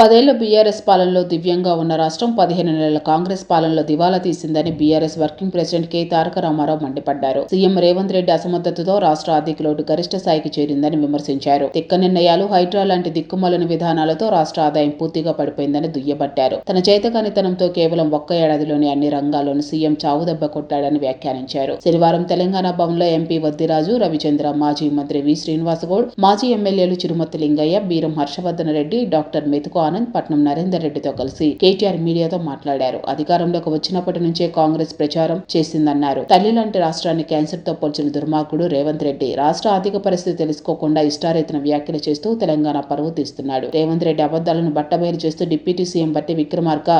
పదేళ్ళ బీఆర్ఎస్ పాలనలో దివ్యంగా ఉన్న రాష్ట్రం పదిహేను నెలల కాంగ్రెస్ పాలనలో దివాలా తీసిందని BRS working president K. Taraka Rama Rao మండిపడ్డారు. సీఎం రేవంత్ రెడ్డి అసమర్థతతో రాష్ట్ర ఆర్థిక లోటు గరిష్ట స్థాయికి చేరిందని విమర్శించారు. తిక్క నిర్ణయాలు హైడ్రా లాంటి దిక్కుమాలిన విధానాలతో రాష్ట్ర ఆదాయం పూర్తిగా పడిపోయిందని దుయ్యబట్టారు. తన చేతకానితనంతో కేవలం ఒక్క ఏడాదిలోని అన్ని రంగాల్లోనూ సీఎం చావుదెబ్బ కొట్టాడని వ్యాఖ్యానించారు. శనివారం తెలంగాణ భవన్లో ఎంపీ వద్దిరాజు రవిచంద్ర మాజీ మంత్రి వి. శ్రీనివాసగౌడ్ మాజీ ఎమ్మెల్యేలు చిరుమతి లింగయ్య బీరం హర్షవర్ధన్ రెడ్డి డాక్టర్ మెతుకు ఆనంద్ పట్నం నరేందర్ రెడ్డితో కలిసి కేటీఆర్ మీడియాతో మాట్లాడారు. అధికారంలోకి వచ్చినప్పటి నుంచే కాంగ్రెస్ ప్రచారం చేసిందన్నారు. తల్లి లాంటి రాష్ట్రాన్ని క్యాన్సర్తో పోల్చిన దుర్మార్గుడు రేవంత్ రెడ్డి రాష్ట్ర ఆర్థిక పరిస్థితి తెలుసుకోకుండా ఇష్టారేతన వ్యాఖ్యలు చేస్తూ తెలంగాణ పరువు తీస్తున్నాడు. రేవంత్ రెడ్డి అబద్ధాలను బట్టబయలు చేస్తూ డిప్యూటీ సీఎం బట్టి విక్రమార్క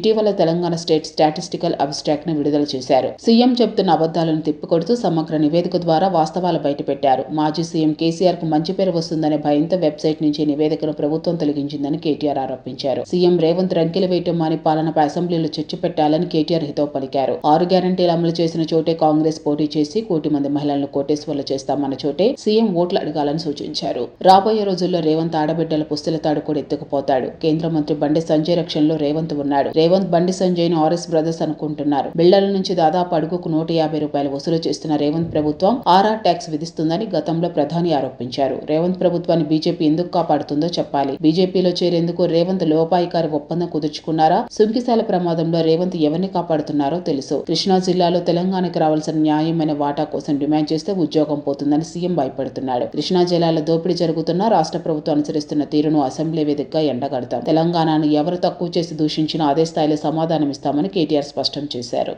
ఇటీవల తెలంగాణ స్టేట్ స్టాటిస్టికల్ అబ్స్ట్రాక్ట్ను విడుదల చేశారు. సీఎం చెబుతున్న అబద్ధాలను తిప్పికొడుతూ సమగ్ర నివేదిక ద్వారా వాస్తవాలు బయటపెట్టారు. మాజీ సీఎం కేసీఆర్కు మంచి పేరు వస్తుందనే భయంతో వెబ్సైట్ నుంచి నివేదికను ప్రభుత్వం తొలగించిందని కేటీఆర్ ఆరోపించారు. సీఎం రేవంత్ రంకెలు వేయటం మాని పాలనపై అసెంబ్లీలో చర్చ పెట్టాలని కేటీఆర్ హితో పలికారు. ఆరు గ్యారంటీలు అమలు చేసిన చోటే కాంగ్రెస్ పోటీ చేసి కోటి మంది మహిళలను కోటేశ్వర్లు చేస్తామన్న చోటే సీఎం ఓట్లు అడగాలని సూచించారు. రాబోయే రోజుల్లో రేవంత్ ఆడబిడ్డల పుస్తల తాడు కూడా ఎత్తుకుపోతాడు. కేంద్ర మంత్రి బండి సంజయ్ రక్షణలో రేవంత్ ఉన్నాడు. రేవంత్ బండి సంజయ్ను ఆర్ఎస్ బ్రదర్స్ అనుకుంటున్నారు. బిల్డర్ల నుంచి దాదాపు అడుగుకు నూట యాభై రూపాయలు వసూలు చేస్తున్న రేవంత్ ప్రభుత్వం ఆర్ఆర్ ట్యాక్స్ విధిస్తుందని గతంలో ప్రధాని ఆరోపించారు. రేవంత్ ప్రభుత్వాన్ని బీజేపీ ఎందుకు కాపాడుతుందో చెప్పాలి. బీజేపీలో చేరేందుకు రేవంత్ లోపాయికారి ఒప్పందం కుదుర్చుకున్నారా? సుంకిశాల ప్రమాదంలో రేవంత్ ఎవరిని కాపాడుతున్నారో తెలుసు. కృష్ణా జిల్లాలో తెలంగాణకు రావాల్సిన న్యాయమైన వాటా కోసం డిమాండ్ చేస్తే ఉద్యోగం పోతుందని సీఎం భయపడుతున్నాడు. కృష్ణా జిల్లాలో దోపిడీ జరుగుతున్నా రాష్ట్ర ప్రభుత్వం అనుసరిస్తున్న తీరును అసెంబ్లీ వేదికగా ఎండగడతాం. తెలంగాణను ఎవరు తక్కువ చేసి దూషించినా అదే స్థాయిలో సమాధానమిస్తామని కేటీఆర్ స్పష్టం చేశారు.